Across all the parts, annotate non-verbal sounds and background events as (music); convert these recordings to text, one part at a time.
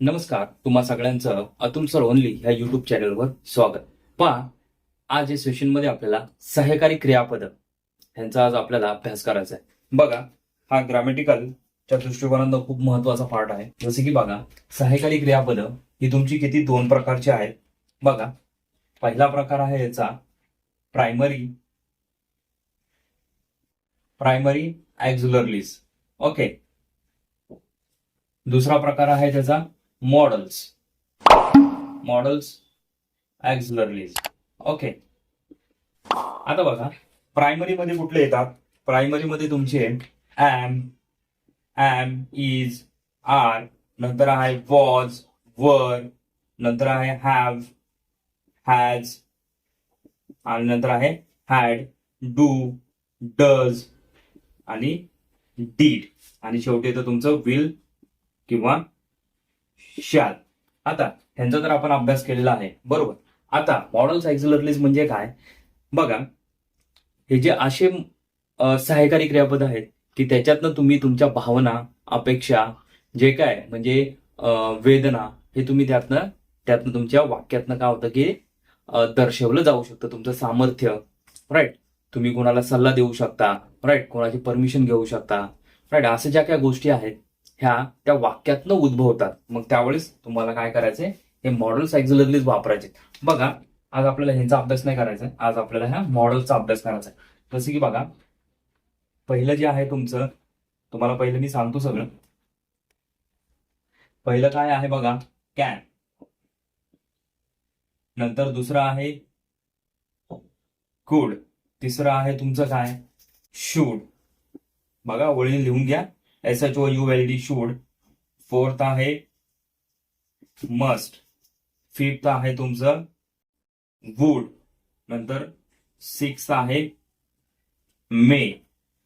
नमस्कार तुम्हा सगळ्यांचं अतुल सर ओनली ह्या युट्यूब चॅनलवर स्वागत. पहा आज या सेशनमध्ये आपल्याला सहकारी क्रियापद ह्यांचा आज आपल्याला अभ्यास करायचा आहे. बघा हा ग्रामॅटिकलच्या दृष्टिकोनातून खूप महत्त्वाचा पार्ट आहे. जसे की बघा सहकारी क्रियापद ही तुमची किती दोन प्रकारची आहेत. बघा पहिला प्रकार आहे याचा प्रायमरी प्रायमरी ऍक्झुलरलीस ओके दुसरा प्रकार आहे त्याचा models. Models ॲक्झुलरलीज ओके आता बघा प्रायमरी मध्ये कुठले येतात? प्रायमरी मध्ये तुमचे एम एम इज आर नंतर आहे वॉज वर नंतर आहे हॅव हॅज आणि नंतर आहे हॅड डू डज आणि डीड आणि शेवटी येतं तुमचं विल किंवा शाल. आता ह्यांचा तर आपण अभ्यास केलेला आहे. बरोबर. आता मॉडल ॲक्झिलरलीज म्हणजे काय? बघा हे जे असे अ, सहायकारी क्रियापद आहेत की त्याच्यातनं तुम्ही तुमच्या भावना अपेक्षा जे काय म्हणजे वेदना हे तुम्ही त्यातनं त्यातनं तुमच्या वाक्यातनं काय होतं की दर्शवलं जाऊ शकतं तुमचं सामर्थ्य राईट तुम्ही कोणाला सल्ला देऊ शकता राईट कोणाची परमिशन घेऊ शकता राईट अशा ज्या काही गोष्टी आहेत ह्या त्या वाक्यातनं उद्भवतात. मग त्यावेळेस तुम्हाला काय करायचंय? हे मॉडेल्स ॲक्झिलरलीज वापरायचे बघा आज आपल्याला ह्यांचा अभ्यास नाही करायचा आज आपल्याला ह्या मॉडेलचा अभ्यास करायचा आहे. जसं की बघा पहिलं जे आहे तुमचं तुम्हाला पहिलं मी सांगतो सगळं. पहिलं काय आहे बघा? कॅन नंतर दुसरं आहे कुड तिसरं आहे तुमचं काय? शूड बघा वळी लिहून घ्या. S H O U L D should fourth आहे मस्ट फिफ्थ आहे तुमचं वूड नंतर सिक्स आहे मे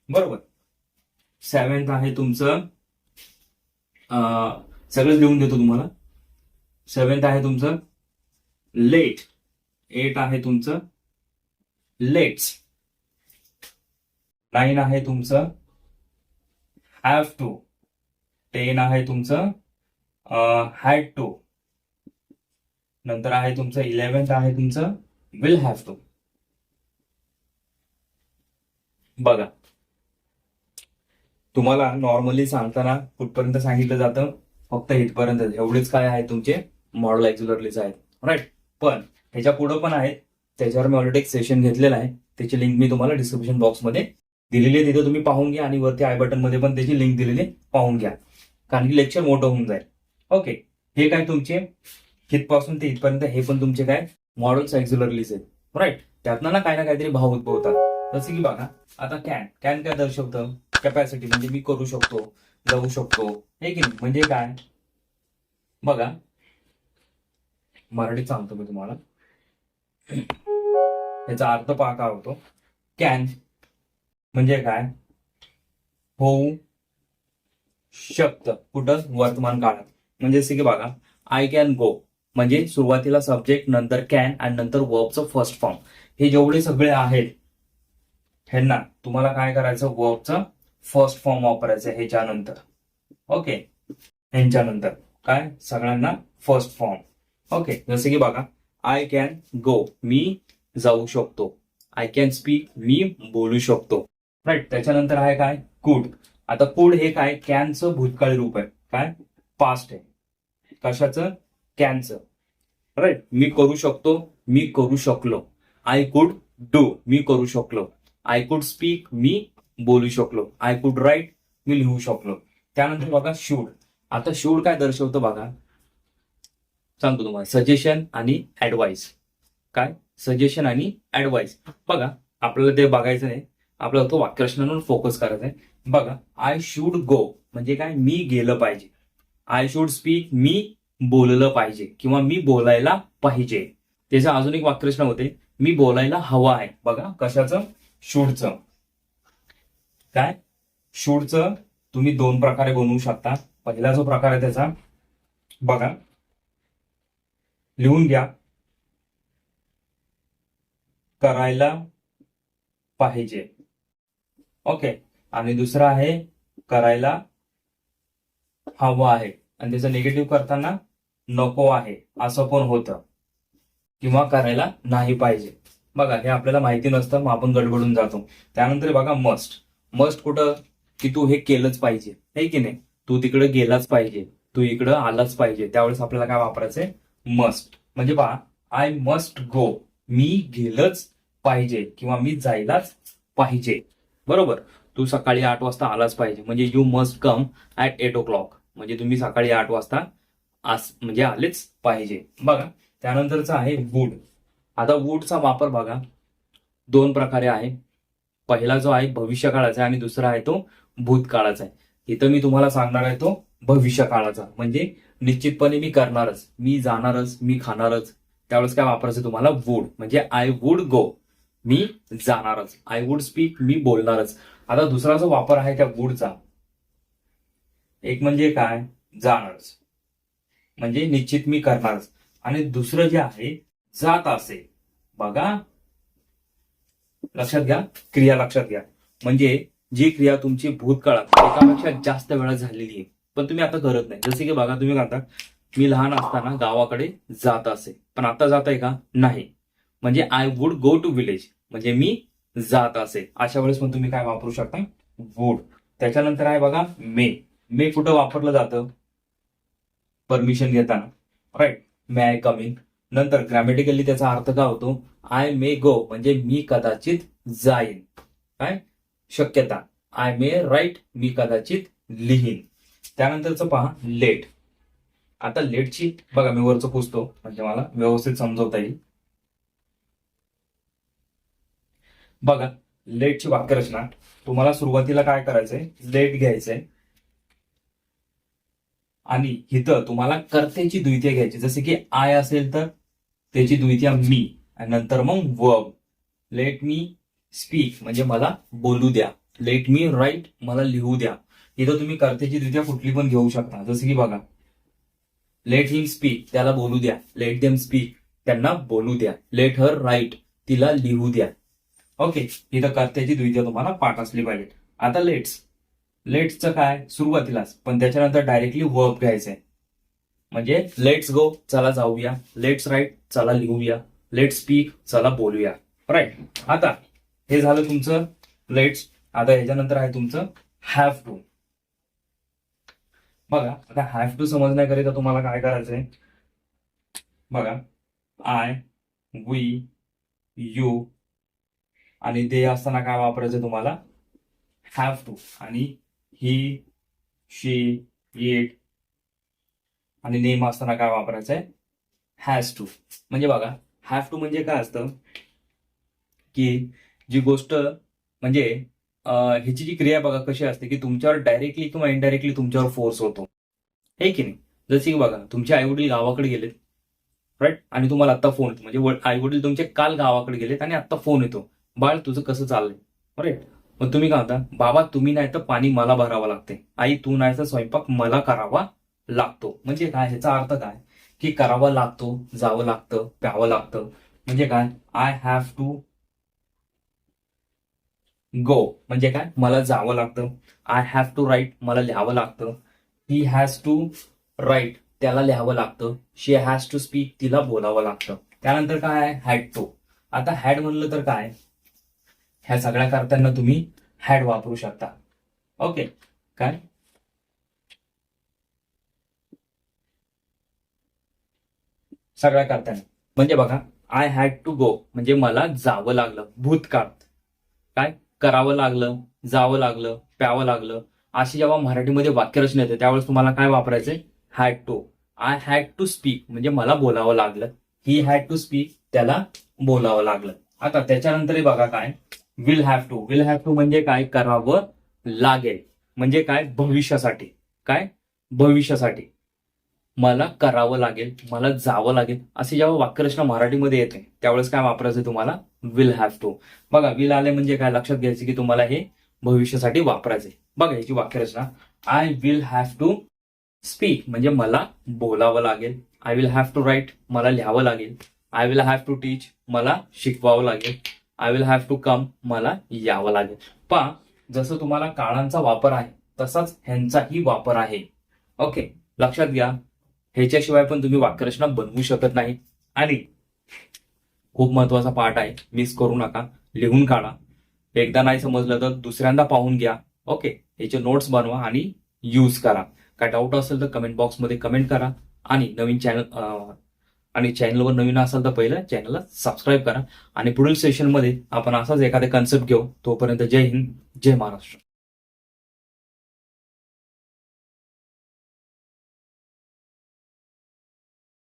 बरोबर. सेवन्थ आहे तुमचं सगळंच लिहून देतो तुम्हाला. सेवन्थ आहे तुमचं लेट एट आहे तुमचं लेट्स नाईन आहे तुमचं हॅव टू टेन आहे तुमचं हॅड टू नंतर आहे तुमचं इलेव्हन्थ आहे तुमचं विल हॅव टू बघा. तुम्हाला नॉर्मली सांगताना कुठपर्यंत सांगितलं जातं? फक्त इथपर्यंत. एवढेच काय आहे तुमचे? मॉडल एक्झुलरलीच आहेत. राईट पण ह्याच्या पुढं पण आहेत. त्याच्यावर मी ऑलरेडी एक सेशन घेतलेलं आहे. त्याची लिंक मी तुम्हाला डिस्क्रिप्शन बॉक्समध्ये दिलेली आहे तिथे तुम्ही पाहून घ्या आणि वरती आय बटनमध्ये पण त्याची लिंक दिलेली पाहून घ्या. कारण की लेक्चर मोठं होऊन जाईल. ओके हे काय तुमचे? हितपासून ते इथपर्यंत हे पण तुमचे काय? मॉडेल्स ॲक्झुलरलीज आहेत. राईट त्यातनं ना काही ना काहीतरी भाव उद्भवतात. जसं की बघा आता कॅन कॅन काय दर्शवतं? कॅपॅसिटी म्हणजे मी करू शकतो जाऊ शकतो. हे की नाही? म्हणजे काय? बघा. मराठीत सांगतो मी तुम्हाला. (clears throat) याचा अर्थ पहा काय होतो. कॅन म्हणजे काय? होऊ शकतं. कुठं? वर्तमान काळात. म्हणजे जसे की बघा आय कॅन गो म्हणजे सुरुवातीला सब्जेक्ट नंतर कॅन आणि नंतर वर्बचं फर्स्ट फॉर्म हे जेवढे सगळे आहेत ह्यांना तुम्हाला काय करायचं? वर्बचं फर्स्ट फॉर्म वापरायचं ह्याच्यानंतर. ओके ह्यांच्यानंतर. काय? सगळ्यांना फर्स्ट फॉर्म ओके जसे की बघा आय कॅन गो मी जाऊ शकतो. आय कॅन स्पीक मी बोलू शकतो. राईट त्याच्यानंतर आहे काय? कुड आता कुड हे काय? कॅनचं भूतकाळी रूप आहे. काय? पास्ट आहे. कशाचं? कॅनचं राईट मी करू शकतो मी करू शकलो. आय कुड डू मी करू शकलो. आय कुड स्पीक मी बोलू शकलो. आय कुड राईट मी लिहू शकलो. त्यानंतर बघा शूड आता शूड काय दर्शवतो बघा? सांगतो तुम्हाला. सजेशन आणि ऍडवाइस काय? सजेशन आणि ऍडवाइस बघा आपल्याला ते बघायचं नाही आपल्याला तो वाक्यरचनावर फोकस करायचा आहे. बघा आय शुड गो म्हणजे काय? मी गेलं पाहिजे. आय शुड स्पीक मी बोललं पाहिजे किंवा मी बोलायला पाहिजे. त्याचं अजून एक वाक्यरचना होते. मी बोलायला हवं आहे. बघा कशाचं? शूडचं काय? शूडचं तुम्ही दोन प्रकारे बनवू शकता. पहिला जो प्रकार आहे त्याचा बघा. लिहून घ्या. करायला पाहिजे. ओके आणि दुसरा आहे करायला हवं आहे. आणि त्याचं निगेटिव्ह करताना नको आहे. असं पण होतं. किंवा करायला नाही पाहिजे. बघा हे आपल्याला माहिती नसतं मग आपण गडबडून जातो. त्यानंतर बघा मस्ट मस्ट कुठं? की तू हे केलंच पाहिजे. हे की नाही? तू तिकडे गेलाच पाहिजे. तू इकडं आलाच पाहिजे. त्यावेळेस आपल्याला काय वापरायचंय? मस्ट म्हणजे पहा आय मस्ट गो मी गेलंच पाहिजे. किंवा मी जायलाच पाहिजे. बरोबर. तू सकाळी आठ वाजता आलाच पाहिजे. म्हणजे you must come at eight o'clock म्हणजे तुम्ही सकाळी आठ वाजता आस म्हणजे आलेच पाहिजे. बघा त्यानंतरचा आहे वूड आता वूडचा वापर बघा. दोन प्रकारे आहे. पहिला जो आहे भविष्यकाळाचा आहे आणि दुसरा आहे तो भूतकाळाचा आहे. इथं मी तुम्हाला सांगणार आहे तो भविष्य काळाचा म्हणजे निश्चितपणे मी करणारच. मी जाणारच मी खाणारच. त्यावेळेस काय वापरायचं तुम्हाला? वूड म्हणजे आय वूड गो मी जाणारच. आय वूड स्पीक मी बोलणारच. आता दुसरा जो वापर आहे त्या वूडचा एक म्हणजे काय? जाणारच. म्हणजे निश्चित मी करणारच. आणि दुसरं जे आहे जात असे. बघा. लक्षात घ्या. क्रिया लक्षात घ्या. म्हणजे जी क्रिया तुमची भूतकाळात एकापेक्षा जास्त वेळा झालेली आहे. पण तुम्ही आता करत नाही. जसे की बघा तुम्ही करता मी लहान असताना गावाकडे जात असे. पण आता जात आहे का? नाही. म्हणजे I would go to village म्हणजे मी जात असे. अशा वेळेस पण तुम्ही काय वापरू शकता? वुड त्याच्यानंतर आहे बघा मे मे कुठं वापरलं जातं? परमिशन घेताना. राईट मे आय कमिंग नंतर ग्रॅमॅटिकली त्याचा अर्थ काय होतो? आय मे गो म्हणजे मी कदाचित जाईन. काय? शक्यता. आय मे राईट मी कदाचित लिहीन. त्यानंतरचं पहा लेट आता लेटची बघा मी वरचं पुसतो. म्हणजे मला व्यवस्थित समजवता येईल. बघा लेटची वाक्यरचना तुम्हाला सुरुवातीला काय करायचंय? लेट घ्यायचंय. आणि इथं तुम्हाला कर्तेची द्वितीय घ्यायची. जसे की आय असेल तर त्याची द्वितीय मी. आणि नंतर मग वर्ब लेट मी स्पीक म्हणजे मला बोलू द्या. लेट मी राईट मला लिहू द्या. इथं तुम्ही कर्त्याची द्वितीय कुठली पण घेऊ शकता. जसं की बघा लेट हिम स्पीक त्याला बोलू द्या. लेट देम स्पीक त्यांना बोलू द्या. लेट हर राईट तिला लिहू द्या. ओके इथं कर्त्याची द्वितीय तुम्हाला पाठ असली पाहिजे. आता लेट्स लेट्सचं काय? सुरुवातीलाच. पण त्याच्यानंतर डायरेक्टली वर्ब घ्यायचंय. म्हणजे लेट्स गो चला जाऊया. लेट्स राईट चला लिहूया. लेट स्पीक चला बोलूया. राईट आता हे झालं तुमचं लेट्स आता ह्याच्यानंतर आहे तुमचं हॅव टू बघा आता हॅव टू समजण्याकरिता तुम्हाला काय करायचंय? बघा आय वी यू आणि दे असताना काय वापरायचं तुम्हाला? हॅव टू आणि ही शी इट आणि नेम असताना काय वापरायचं आहे हॅज टू म्हणजे बघा हॅव टू म्हणजे काय असतं? की जी गोष्ट म्हणजे ह्याची जी क्रिया बघा कशी असते की तुमच्यावर डायरेक्टली किंवा इनडायरेक्टली तुमच्यावर फोर्स होतो. हे की नाही? जसे की बघा तुमचे आई वडील गावाकडे गेलेत राईट आणि तुम्हाला आता फोन येतो. म्हणजे आई वडील तुमचे काल गावाकडे गेलेत आणि आता फोन येतो. बाळ तुझं कसं चाललंय? राईट मग तुम्ही काय म्हणता? बाबा तुम्ही नाही तर पाणी मला भरावं लागते. आई तू नाही तर स्वयंपाक मला करावा लागतो. म्हणजे काय? ह्याचा अर्थ काय? की करावा लागतो जावं लागतं प्यावं लागतं. म्हणजे काय? आय हॅव टू गो म्हणजे काय? मला जावं लागतं. आय हॅव टू राईट मला लिहावं लागतं. ही हॅज टू राईट त्याला लिहावं लागतं. शी हॅज टू स्पीक तिला बोलावं लागतं. त्यानंतर काय? आहे हॅड टू आता हॅड म्हणलं तर काय? ह्या सगळ्या करताना तुम्ही हॅड वापरू शकता. ओके काय? सगळ्या करताना म्हणजे बघा आय हॅड टू गो म्हणजे मला जावं लागलं. भूतकाळ काय? करावं लागलं जावं लागलं प्यावं लागलं. अशी जेव्हा मराठीमध्ये वाक्यरचना येते त्यावेळेस तुम्हाला काय वापरायचंय? Had to I had to speak म्हणजे मला बोलावं लागलं. ही हॅड टू स्पीक त्याला बोलावं लागलं. आता त्याच्यानंतरही बघा काय? Will have to will have to म्हणजे काय करावं लागेल? म्हणजे काय? भविष्यासाठी. काय? भविष्यासाठी. मला करावं लागेल मला जावं लागेल. अशी जेव्हा वाक्यरचना मराठीमध्ये येते त्यावेळेस काय वापरायचं तुम्हाला? विल हॅव टू बघा विल आले म्हणजे काय? लक्षात घ्यायचं की तुम्हाला हे भविष्यासाठी वापरायचे बघा याची वाक्यरचना. I will have to speak म्हणजे मला बोलावं लागेल. I will have to write मला लिहावं लागेल. I will have to teach मला शिकवावं लागेल. I will have to come मला यावं लागेल. पहा जसं तुम्हाला काळांचा वापर आहे तसाच ह्यांचाही वापर आहे. ओके लक्षात घ्या. ह्याच्याशिवाय पण तुम्ही वाक्यरचना बनवू शकत नाही. आणि खूप महत्त्वाचा पार्ट आहे मिस करू नका. लिहून काढा. एकदा नाही समजलं तर दुसऱ्यांदा पाहून घ्या. ओके याचे नोट्स बनवा आणि यूज करा. काय डाऊट असेल तर कमेंट बॉक्समध्ये कमेंट करा. आणि नवीन चॅनल आणि चॅनलवर नवीन असाल तर पहिलं चॅनलला सबस्क्राईब करा. आणि पुढील सेशनमध्ये आपण असाच एखादा कन्सेप्ट घेऊ. तोपर्यंत जय हिंद जय महाराष्ट्र.